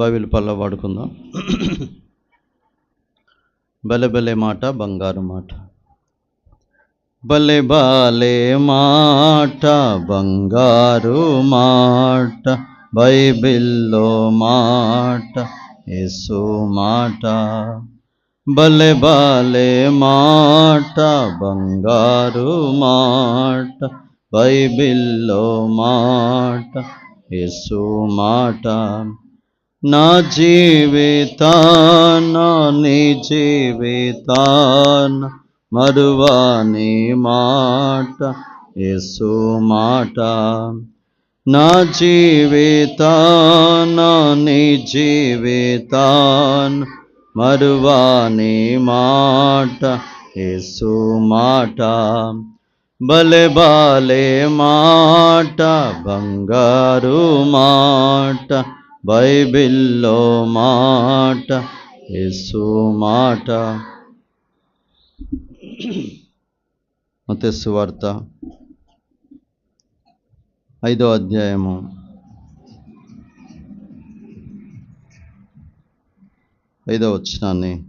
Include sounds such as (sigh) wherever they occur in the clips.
Bible పల్ల వాడుకుందాం. భలే బలె మాట బంగారు మాట. భలే బాలే మాట బంగారు మాట బైబిల్లో మాట యేసు మాట. భలే బాలే మాట బంగారు మాట బైబిల్లో మాట యేసు మాట. నా జీవితాన నీ జీవితాన మరువాని మాట యేసు మాట. నా జీవితాన నీ జీవితాన మరువాని మాట యేసు మాట. బలె బాలే మాట బంగారు మాట. బైబిల్లో మాట యేసు మాట. మతస్సు వార్త ఐదో అధ్యాయము. ఐదో వచ్చినాన్ని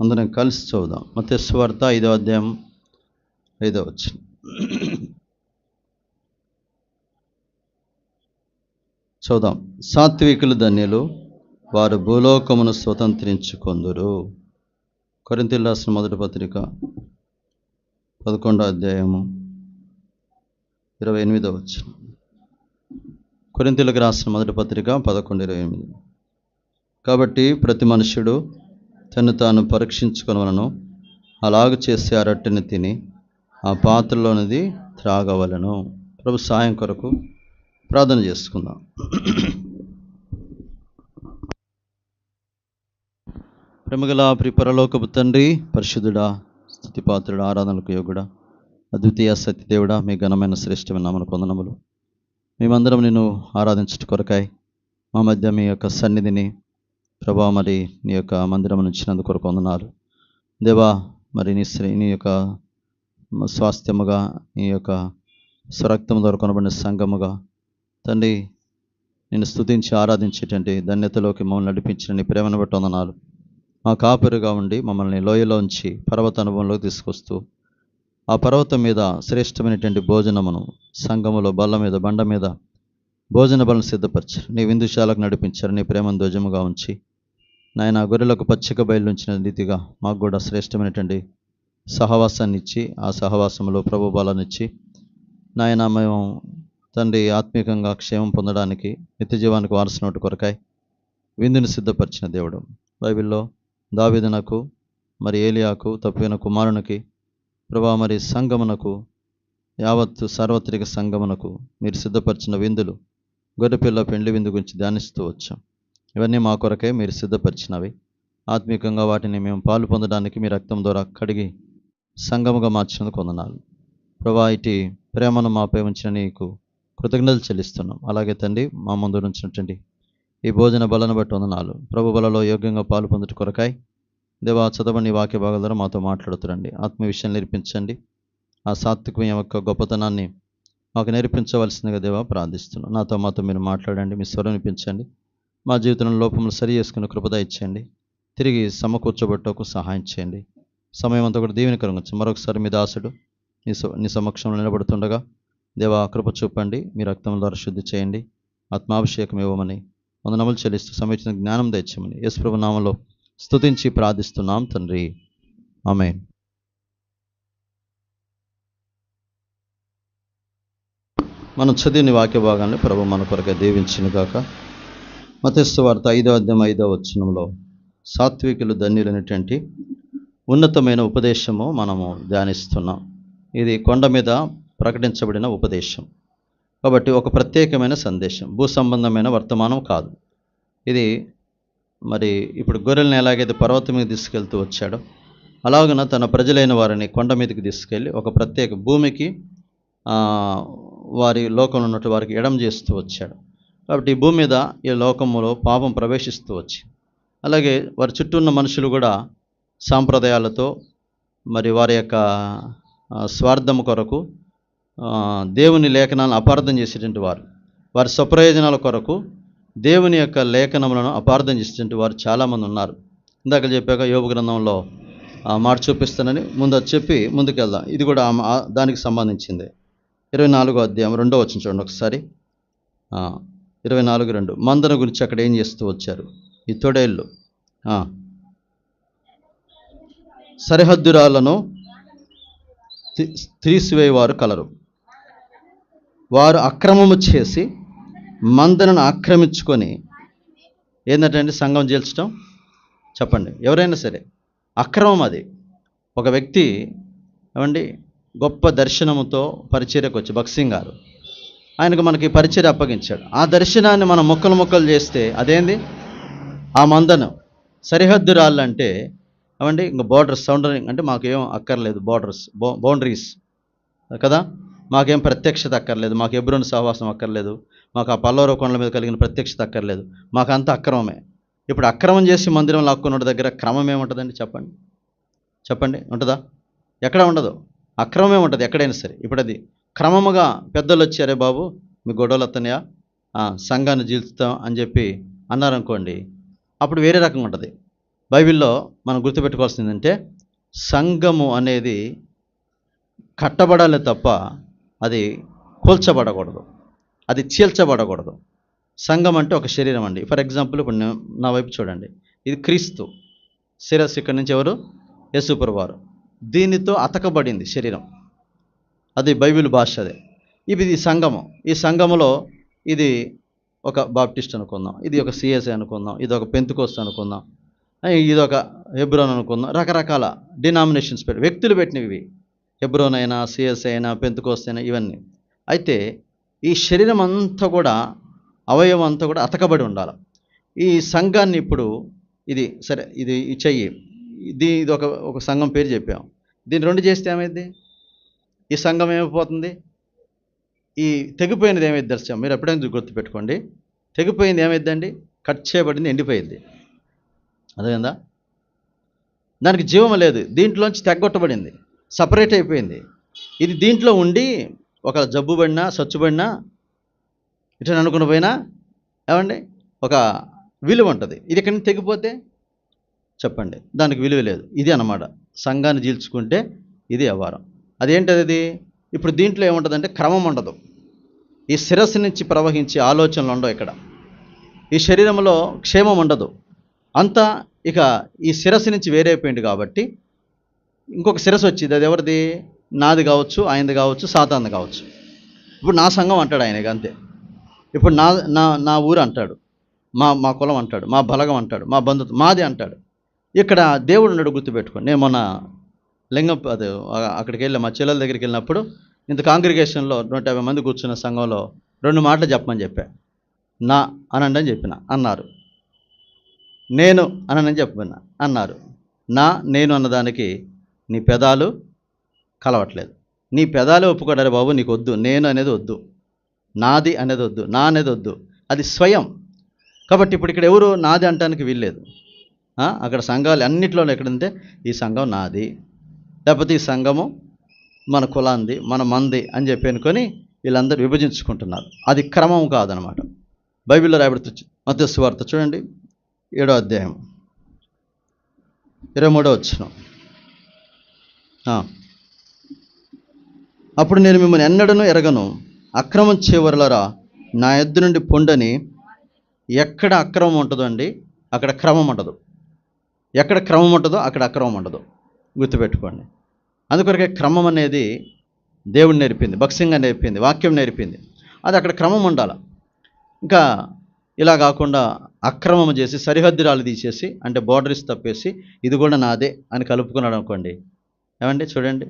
అందరం కలిసి చూద్దాం మతస్సు వార్త ఐదో అధ్యాయం ఐదో వచ్చిన చూద్దాం సాత్వికులు ధన్యులు వారు భూలోకమును స్వతంత్రించుకొందురు. కొరింతలు రాసిన మొదటి పత్రిక పదకొండో అధ్యాయము ఇరవై ఎనిమిదో వచ్చిన కొరింతలకు రాసిన మొదటి పత్రిక పదకొండు ఇరవై ఎనిమిది. కాబట్టి ప్రతి మనుష్యుడు తను తాను పరీక్షించుకునవలను అలాగ చేసే ఆ రొట్టెని తిని ఆ పాత్రలోనిది త్రాగవలను. ప్రభు సాయం కొరకు ప్రార్థన చేసుకుందాం. ప్రేమగల ప్రి పరలోకపు తండ్రి పరిశుద్ధుడా స్థుతిపాత్రుడు ఆరాధనలకు యోగుడా అద్వితీయ సత్యదేవుడా మీ ఘనమైన శ్రేష్టమైన నామన పొందనములు మేమందరం నిన్ను ఆరాధించట కొరకాయి మా మధ్య మీ యొక్క సన్నిధిని ప్రభా మరి నీ యొక్క మందిరం నుంచినందు కొరకు వందనాలు. దేవా మరి నీ శ్రీ నీ యొక్క స్వాస్థ్యముగా నీ యొక్క స్వరక్తం ద్వారా కొనబడిన సంఘముగా తండ్రి నేను స్తుతించి ఆరాధించేటండి ధన్యతలోకి మమ్మల్ని నడిపించిన నీ ప్రేమను బట్టి వందనాలు. మా కాపురుగా ఉండి మమ్మల్ని లోయలోంచి పర్వత అనుభవంలోకి తీసుకొస్తూ ఆ పర్వతం మీద శ్రేష్టమైనటువంటి భోజనమును సంఘములో బల్ల మీద బండ మీద భోజన బలం సిద్ధపరిచారు. నీ విందుశాలకు నడిపించారు. నీ ప్రేమను ధ్వజముగా ఉంచి నాయన గొర్రెలకు పచ్చిక బయలుంచిన రీతిగా మాకు కూడా శ్రేష్టమైనటువంటి సహవాసాన్ని ఇచ్చి ఆ సహవాసంలో ప్రభు బలాన్నిచ్చి నాయన మేము తండ్రి ఆత్మీయంగా క్షేమం పొందడానికి నిత్య జీవానికి వారసునట్టు కొరకాయి విందుని సిద్ధపరిచిన దేవుడు. బైబిల్లో దావిదనకు మరి ఏలియాకు తప్పిన కుమారునికి ప్రభా మరి సంగమునకు యావత్తు సార్వత్రిక సంగమునకు మీరు సిద్ధపరిచిన విందులు గొర్రెపిల్ల పెండ్లి విందు గురించి ధ్యానిస్తూ వచ్చాం. ఇవన్నీ మా కొరకే మీరు సిద్ధపరిచినవి. ఆత్మీయంగా వాటిని మేము పాలు పొందడానికి మీ రక్తం ద్వారా కడిగి సంగముగా మార్చినందుకు వందనాలు. ప్రభా ఇటీ ప్రేమను మాపై ఉంచిన నీకు కృతజ్ఞతలు చెల్లిస్తున్నాం. అలాగే తండ్రి మా ముందు నుంచినటువంటి ఈ భోజన బలను బట్టి వందనాలు. ప్రభు బలలో యోగ్యంగా పాలు పొందుట కొరకాయి దేవా చదవని వాక్య భాగాల ద్వారా మాతో మాట్లాడుతురండి. ఆత్మ విషయం నేర్పించండి. ఆ సాత్వికం యొక్క గొప్పతనాన్ని మాకు నేర్పించవలసిందిగా దేవా ప్రార్థిస్తున్నాం. నాతో మాతో మీరు మాట్లాడండి మీ స్వరం వినిపించండి. మా జీవితంలో లోపములు సరి చేసుకుని కృపద ఇచ్చేయండి. తిరిగి సమకూర్చబట్టకు సహాయం చేయండి. సమయం అంతా కూడా దీవెనకరంగా మరొకసారి మీ దాసుడు నీ నీ సమక్షంలో నిలబడుతుండగా దేవా కృప చూపండి మీ రక్తం ద్వారా శుద్ధి చేయండి ఆత్మాభిషేకం ఇవ్వమని వందనములు చెల్లిస్తూ సమీచిన జ్ఞానం తెచ్చమని యేసుప్రభు నామంలో స్తుతించి ప్రార్థిస్తున్నాం తండ్రి. ఆమె మనం చదివిన వాక్య భాగాన్ని ప్రభు మన కొరకే దీవించిన కాక మతస్థ వార్త ఐదో అధ్యాయం ఐదో వచనంలో సాత్వికులు ధన్యులైనటువంటి ఉన్నతమైన ఉపదేశము మనము ధ్యానిస్తున్నాం. ఇది కొండ మీద ప్రకటించబడిన ఉపదేశం. కాబట్టి ఒక ప్రత్యేకమైన సందేశం భూ సంబంధమైన వర్తమానం కాదు. ఇది మరి ఇప్పుడు గొర్రెల్ని ఎలాగైతే పర్వతం మీద తీసుకెళ్తూ వచ్చాడో అలాగన తన ప్రజలైన వారిని కొండ మీదకి తీసుకెళ్ళి ఒక ప్రత్యేక భూమికి వారి లోకంలో ఉన్నట్టు వారికి ఎడం చేస్తూ వచ్చాడు. కాబట్టి ఈ భూమి మీద ఈ లోకంలో పాపం ప్రవేశిస్తూ వచ్చి అలాగే వారి చుట్టూ ఉన్న మనుషులు కూడా సాంప్రదాయాలతో మరి వారి యొక్క స్వార్థము స్వార్థం కొరకు దేవుని లేఖనాలను అపార్థం చేసేటువంటి వారు. వారి స్వప్రయోజనాల కొరకు దేవుని యొక్క లేఖనములను అపార్థం చేసేటువంటి వారు చాలామంది ఉన్నారు. ఇందాక చెప్పాక యోగ గ్రంథంలో మాట చూపిస్తానని ముందు అది చెప్పి ముందుకెళ్దాం. ఇది కూడా దానికి సంబంధించింది. ఇరవై నాలుగో అధ్యాయం రెండో వచ్చిన చూడండి ఒకసారి. ఇరవై నాలుగు రెండు. మందన గురించి అక్కడ ఏం చేస్తూ వచ్చారు? ఈ తొడేళ్ళు. సరిహద్దురాలను తి- తీసివేయవారు కలరు. వారు అక్రమము చేసి మందనను ఆక్రమించుకొని ఏంటంటే సంఘం చేల్చడం చెప్పండి. ఎవరైనా సరే అక్రమం అది. ఒక వ్యక్తి ఏమండి గొప్ప దర్శనముతో పరిచర్యకు వచ్చి భక్సింగ్ గారు. ఆయనకు మనకి పరిచర్య అప్పగించాడు. ఆ దర్శనాన్ని మనం మొక్కలు మొక్కలు చేస్తే అదేంది? ఆ మందను సరిహద్దు రాళ్ళు అంటే ఏమండి ఇంకా బార్డర్స్ సౌండరింగ్ అంటే మాకేం అక్కర్లేదు బార్డర్స్ బౌండరీస్ కదా? మాకేం ప్రత్యక్షత అక్కర్లేదు మాకు ఎబ్రోని సహవాసం అక్కర్లేదు మాకు ఆ పల్లవర కొండల మీద కలిగిన ప్రత్యక్షత అక్కర్లేదు మాకు అంత అక్రమమే. ఇప్పుడు అక్రమం చేసి మందిరం లాక్కున్న దగ్గర క్రమం ఏముంటుందండి చెప్పండి? చెప్పండి ఉంటుందా? ఎక్కడ ఉండదు. అక్రమమే ఉంటుంది ఎక్కడైనా సరే. ఇప్పుడు అది క్రమముగా పెద్దలు వచ్చారే బాబు మీ గొడవలు వస్తున్నాయా సంఘాన్ని జీల్చుతాం అని చెప్పి అన్నారనుకోండి అప్పుడు వేరే రకంగా ఉంటుంది. బైబిల్లో మనం గుర్తుపెట్టుకోవాల్సింది ఏంటంటే సంఘము అనేది కట్టబడాలి తప్ప అది కూల్చబడకూడదు. అది చీల్చబడకూడదు. సంఘం అంటే ఒక శరీరం అండి. ఫర్ ఎగ్జాంపుల్ ఇప్పుడు నా వైపు చూడండి. ఇది క్రీస్తు. శిరస్సు ఇక్కడి నుంచి ఎవరు? యేసుప్రభు వారు దీనితో అతకబడింది శరీరం. అది బైబిల్ భాష అదే. ఇది సంఘము. ఈ సంఘములో ఇది ఒక బాప్టిస్ట్ అనుకుందాం. ఇది ఒక సిఎస్ఐ అనుకుందాం. ఇది ఒక పెంతుకోస్తు అనుకుందాం. ఇది ఒక హెబ్రోన్ అనుకుందాం. రకరకాల డినామినేషన్స్ పెట్టి వ్యక్తులు పెట్టినవి ఇవి హెబ్రోన్ అయినా సిఎస్ఐ అయినా అయినా ఇవన్నీ. అయితే ఈ శరీరం అంతా కూడా అవయవం అంతా కూడా అతకబడి ఉండాలి. ఈ సంఘాన్ని ఇప్పుడు ఇది సరే ఇది చెయ్యి. ఇది ఇది ఒక ఒక సంఘం పేరు చెప్పాం. దీన్ని రెండు చేస్తే ఏమైంది ఈ సంఘం ఏమైపోతుంది? ఈ తెగిపోయినది ఏమైంది దర్శనం? మీరు ఎప్పుడైనా గుర్తుపెట్టుకోండి. తెగిపోయింది ఏమైందండి కట్ చేయబడింది ఎండిపోయింది. అదేందా దానికి జీవం లేదు. దీంట్లోంచి తెగ్గొట్టబడింది సపరేట్ అయిపోయింది. ఇది దీంట్లో ఉండి ఒక జబ్బు పడినా సచ్చుబడినా ఇట్లా అనుకుని పోయినా ఏమండి? ఒక విలువ ఉంటుంది. ఇది ఎక్కడి నుంచి తెగిపోతే? చెప్పండి. దానికి విలువ లేదు. ఇది అన్నమాట. సంఘాన్ని జీల్చుకుంటే ఇది వ్యవహారం. అదేంటది అది ఇప్పుడు దీంట్లో ఏముంటుందంటే క్రమం ఉండదు. ఈ శిరస్సు నుంచి ప్రవహించే ఆలోచనలు ఉండవు ఇక్కడ. ఈ శరీరంలో క్షేమం ఉండదు. అంతా ఇక ఈ శిరస్సు నుంచి వేరైపోయింది కాబట్టి ఇంకొక శిరస్సు వచ్చింది. అది ఎవరిది? నాది కావచ్చు ఆయనది కావచ్చు సాతాంది కావచ్చు. ఇప్పుడు నా సంఘం అంటాడు ఆయనకి అంతే. ఇప్పుడు నా నా నా ఊరు అంటాడు. మా మా కులం అంటాడు మా బలగం అంటాడు మా బంధుత్వం మాది అంటాడు. ఇక్కడ దేవుడు ఉన్నాడు గుర్తుపెట్టుకోండి. నేను మొన్న లింగం అది అక్కడికి వెళ్ళి మా చెల్లెల దగ్గరికి వెళ్ళినప్పుడు ఇంత కాంగ్రిగేషన్లో నూట యాభై మంది కూర్చున్న సంఘంలో రెండు మాటలు చెప్పమని చెప్పా. నా అనండి అని చెప్పిన అన్నారు. నేను అనని చెప్పిన అన్నారు. నా నేను అన్నదానికి నీ పెదాలు కలవట్లేదు. నీ పెదాలు ఒప్పుకోడారు బాబు నీకు వద్దు. నేను అనేది వద్దు. నాది అనేది వద్దు. నా అనేది వద్దు. అది స్వయం. కాబట్టి ఇప్పుడు ఇక్కడ ఎవరు నాది అంటానికి వీల్లేదు. అక్కడ సంఘాలు అన్నిట్లో ఎక్కడంటే ఈ సంఘం నాది. లేకపోతే ఈ సంఘము మన కులాంది మన మంది అని చెప్పి అనుకొని వీళ్ళందరూ విభజించుకుంటున్నారు. అది క్రమం కాదనమాట. బైబిల్లో రాయబడుతు మత్స్సు వార్త చూడండి. ఏడో అధ్యాయం. ఇరవై మూడో వచ్చినాం అప్పుడు నేను మిమ్మల్ని ఎన్నడను ఎరగను. అక్రమం చేయవరలరా నా ఎద్దు నుండి పొండని ఎక్కడ అక్రమం ఉంటుందో అండి అక్కడ క్రమం ఉండదు. ఎక్కడ క్రమం ఉంటుందో అక్కడ అక్రమం ఉండదు. గుర్తుపెట్టుకోండి. అందుకొరకే క్రమం అనేది దేవుడు నేర్పింది భక్సింగా నేర్పింది వాక్యం నేర్పింది. అది అక్కడ క్రమం ఉండాలి. ఇంకా ఇలా కాకుండా అక్రమం చేసి సరిహద్దురాలు తీసేసి అంటే బోర్డర్స్ తప్పేసి ఇది కూడా నాదే అని కలుపుకున్నాడు అనుకోండి ఏమండి చూడండి.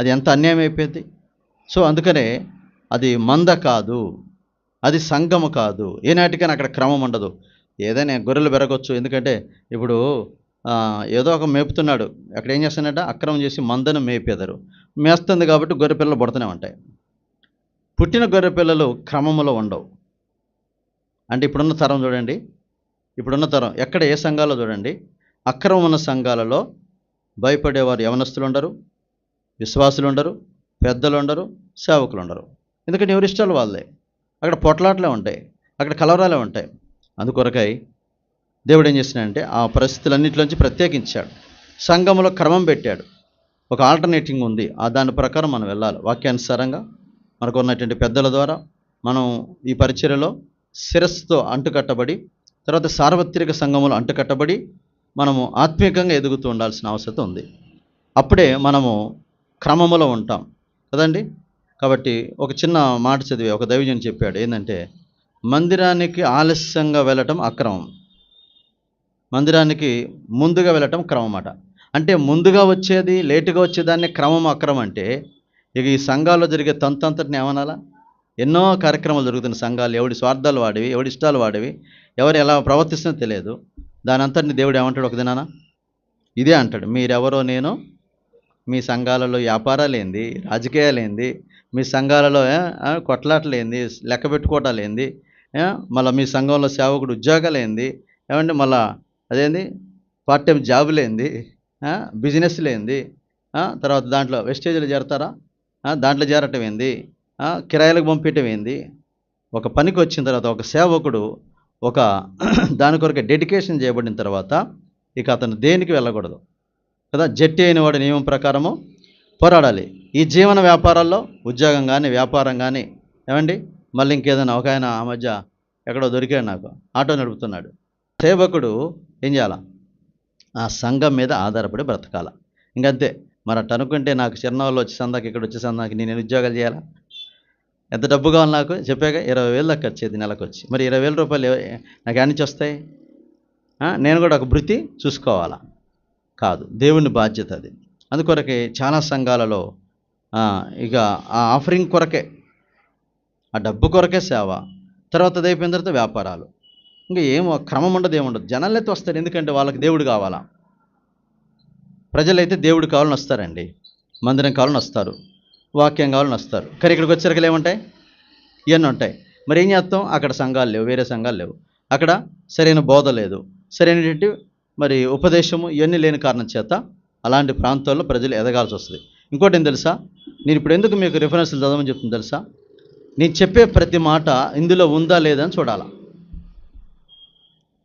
అది ఎంత అన్యాయం అయిపోయింది. సో అందుకనే అది మంద కాదు. అది సంఘము కాదు. ఏనాటికైనా అక్కడ క్రమం ఉండదు. ఏదైనా గొర్రెలు పెరగొచ్చు. ఎందుకంటే ఇప్పుడు ఏదో ఒక మేపుతున్నాడు. అక్కడ ఏం చేస్తానంటే అక్రమం చేసి మందను మేపేదరు మేస్తుంది కాబట్టి గొర్రె పిల్లలు పడుతూనే ఉంటాయి. పుట్టిన గొర్రె పిల్లలు క్రమములో ఉండవు. అంటే ఇప్పుడున్న తరం చూడండి. ఇప్పుడున్న తరం ఎక్కడ ఏ సంఘాల్లో చూడండి? అక్రమం ఉన్న సంఘాలలో భయపడేవారు యవనస్తులు ఉండరు విశ్వాసులు ఉండరు పెద్దలు ఉండరు సేవకులు ఉండరు ఎందుకంటే ఎవరి ఇష్టాలు వాళ్ళే. అక్కడ పొట్లాట్లే ఉంటాయి అక్కడ కలవరాలే ఉంటాయి. అందుకొరకై దేవుడు ఏం చేసినాడంటే ఆ పరిస్థితులన్నింటిలోంచి ప్రత్యేకించాడు. సంఘంలో క్రమం పెట్టాడు. ఒక ఆల్టర్నేటింగ్ ఉంది. ఆ దాని ప్రకారం మనం వెళ్ళాలి. వాక్యానుసారంగా మనకు ఉన్నటువంటి పెద్దల ద్వారా మనం ఈ పరిచర్యలో శిరస్సుతో అంటుకట్టబడి తర్వాత సార్వత్రిక సంఘములో అంటుకట్టబడి మనము ఆత్మీయంగా ఎదుగుతూ ఉండాల్సిన అవసరం ఉంది. అప్పుడే మనము క్రమములో ఉంటాం. కదండి? కాబట్టి ఒక చిన్న మాట చదివే ఒక దైవజన్ చెప్పాడు. ఏంటంటే మందిరానికి ఆలస్యంగా వెళ్ళటం అక్రమం. మందిరానికి ముందుగా వెళ్ళటం క్రమం అట. అంటే ముందుగా వచ్చేది లేటుగా వచ్చేదాన్ని క్రమం అక్రమం అంటే ఇక ఈ సంఘాల్లో జరిగే తంతంతటిని ఏమనాలా? ఎన్నో కార్యక్రమాలు జరుగుతున్న సంఘాలు ఎవడి స్వార్థాలు వాడివి ఎవడి ఇష్టాలు వాడివి ఎవరు ఎలా ప్రవర్తిస్తున్నా తెలియదు. దాని అంతటిని దేవుడు ఏమంటాడు ఒక దినాన ఇదే అంటాడు మీరెవరో నేను మీ సంఘాలలో వ్యాపారాలు ఏంది రాజకీయాలు ఏంది మీ సంఘాలలో కొట్లాటలేంది కొట్లాటలు ఏంది లెక్క పెట్టుకోవటాలేంది మళ్ళీ మీ సంఘంలో సేవకుడు ఉద్యోగాలు ఏంది ఏమండి మళ్ళా అదేంది? పార్ట్ టైం జాబ్ లేంది బిజినెస్ లేంది తర్వాత దాంట్లో వెస్టేజ్లు చేరతారా? దాంట్లో చేరటం ఏంది కిరాయిలకు పంపించటం ఏంది ఒక పనికి వచ్చిన తర్వాత ఒక సేవకుడు ఒక (clears throat) దాని కొరకు డెడికేషన్ చేయబడిన తర్వాత ఇక అతను దేనికి వెళ్ళకూడదు. కదా? జట్టి అయిన వాడి నియమం ప్రకారము పోరాడాలి. ఈ జీవన వ్యాపారాల్లో ఉద్యోగం కానీ వ్యాపారం కానీ ఏమండి? మళ్ళీ ఇంకేదైనా ఒక ఆయన ఆ మధ్య ఎక్కడో దొరికాడు నాకు. ఆటో నడుపుతున్నాడు. సేవకుడు ఏం చేయాల? ఆ సంఘం మీద ఆధారపడి బ్రతకాల. ఇంకంతే. మరి అట్ట అనుకుంటే నాకు చిరునవ్వులు వచ్చే సందాకి ఇక్కడ వచ్చే సందాకి నేను ఉద్యోగాలు చేయాలా? ఎంత డబ్బు కావాలి నాకు చెప్పాక ఇరవై వేలు దాకా వచ్చేది నెలకు వచ్చి మరి ఇరవై వేల రూపాయలు నాకు నుంచి వస్తాయి నేను కూడా ఒక భృతి చూసుకోవాలా? కాదు. దేవుని బాధ్యత అది. అందుకొరకే చాలా సంఘాలలో ఇక ఆ ఆఫరింగ్ కొరకే ఆ డబ్బు కొరకే సేవ. తర్వాత అది అయిపోయిన తర్వాత వ్యాపారాలు. ఇంకా ఏమో క్రమం ఉండదు ఏముండదు జనాలైతే వస్తారు ఎందుకంటే వాళ్ళకి దేవుడు కావాలా? ప్రజలైతే దేవుడు కావాలని వస్తారండి. మందిరం కావాలని వస్తారు. వాక్యం కావాలని వస్తారు. కానీ ఇక్కడికి వచ్చేసరికి ఏముంటాయి? ఇవన్నీ ఉంటాయి. మరి ఏం చేస్తాం? అక్కడ సంఘాలు లేవు వేరే సంఘాలు లేవు. అక్కడ సరైన బోధ లేదు. సరైనటువంటి మరి ఉపదేశము ఇవన్నీ లేని కారణం చేత అలాంటి ప్రాంతాల్లో ప్రజలు ఎదగాల్సి వస్తుంది. ఇంకోటి ఏం తెలుసా? నేను ఇప్పుడు ఎందుకు మీకు రిఫరెన్స్లు చదవమని చెప్తుంది తెలుసా? నేను చెప్పే ప్రతి మాట ఇందులో ఉందా లేదా అని చూడాలా?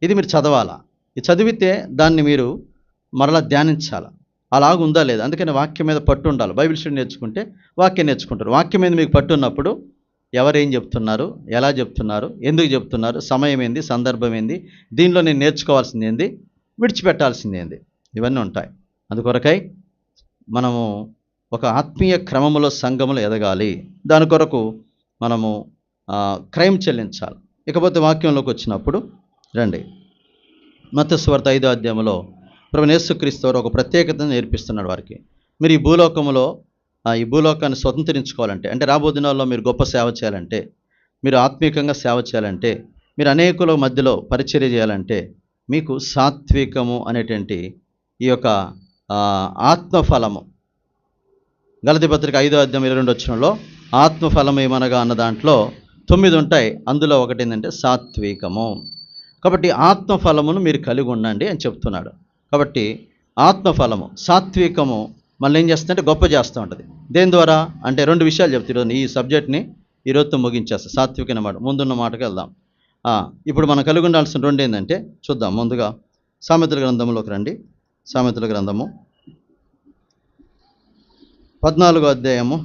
ఇది మీరు చదవాలా? ఇది చదివితే దాన్ని మీరు మరలా ధ్యానించాలా? అలాగ ఉందా లేదా? అందుకని వాక్యం మీద పట్టు ఉండాలి బైబిల్ స్టడీ నేర్చుకుంటే వాక్యం నేర్చుకుంటారు. వాక్యం మీద మీకు పట్టు ఉన్నప్పుడు ఎవరేం చెప్తున్నారు? ఎలా చెప్తున్నారు? ఎందుకు చెప్తున్నారు? సమయం ఏంది? సందర్భం ఏంది? దీనిలో నేను నేర్చుకోవాల్సింది ఏంది? విడిచిపెట్టాల్సింది ఏంది? ఇవన్నీ ఉంటాయి. అందుకొరకై మనము ఒక ఆత్మీయ క్రమములో సంఘములు ఎదగాలి. దాని కొరకు మనము క్రైమ్ చెల్లించాలి. ఇకపోతే వాక్యంలోకి వచ్చినప్పుడు రండి. మత్స్వార్త ఐదో అధ్యాయంలో ప్రభు యేసుక్రీస్తు వారు ఒక ప్రత్యేకతను నేర్పిస్తున్నాడు వారికి. మీరు ఈ భూలోకములో ఈ భూలోకాన్ని స్వతంత్రించుకోవాలంటే అంటే రాబో దినాల్లో మీరు గొప్ప సేవ చేయాలంటే మీరు ఆత్మీయంగా సేవ చేయాలంటే మీరు అనేకుల మధ్యలో పరిచర్య చేయాలంటే మీకు సాత్వికము అనేటువంటి ఈ యొక్క ఆత్మఫలము. గలతి పత్రిక ఐదో అధ్యాయం ఇరవై రెండు వచ్చినలో ఆత్మఫలం ఏమనగా అన్న దాంట్లో తొమ్మిది ఉంటాయి. అందులో ఒకటి ఏంటంటే సాత్వికము. కాబట్టి ఆత్మఫలమును మీరు కలిగి ఉండండి అని చెప్తున్నాడు. కాబట్టి ఆత్మఫలము సాత్వికము మళ్ళీ ఏం చేస్తుందంటే గొప్ప చేస్తూ ఉంటుంది. దేని ద్వారా? అంటే రెండు విషయాలు చెప్తారు ఈ సబ్జెక్ట్ని ఈరోజుతో ముగించేస్తా సాత్విక మాట. ముందున్న మాటకు వెళ్దాం. ఇప్పుడు మనం కలిగి ఉండాల్సిన రెండు ఏంటంటే చూద్దాం ముందుగా సామెతల గ్రంథంలోకి రండి. సామెతల గ్రంథము పద్నాలుగో అధ్యాయము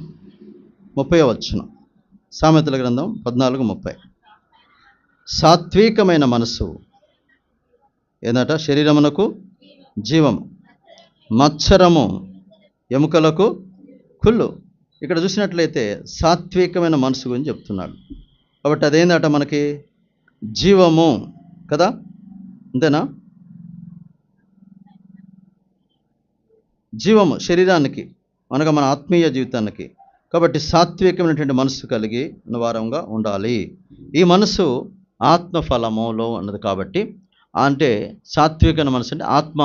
ముప్పై వచ్చును సామెతల గ్రంథం పద్నాలుగు ముప్పై. సాత్వికమైన మనసు ఏంటంట శరీరమునకు జీవము మత్సరము ఎముకలకు కుళ్ళు. ఇక్కడ చూసినట్లయితే సాత్వికమైన మనసు గురించి చెప్తున్నాడు. కాబట్టి అదేందట మనకి? జీవము కదా? అంతేనా? జీవము శరీరానికి అనగా మన ఆత్మీయ జీవితానికి. కాబట్టి సాత్వికమైనటువంటి మనసు కలిగి వారంగా ఉండాలి. ఈ మనసు ఆత్మఫలములో ఉన్నది కాబట్టి అంటే సాత్వికమైన మనసు అంటే ఆత్మ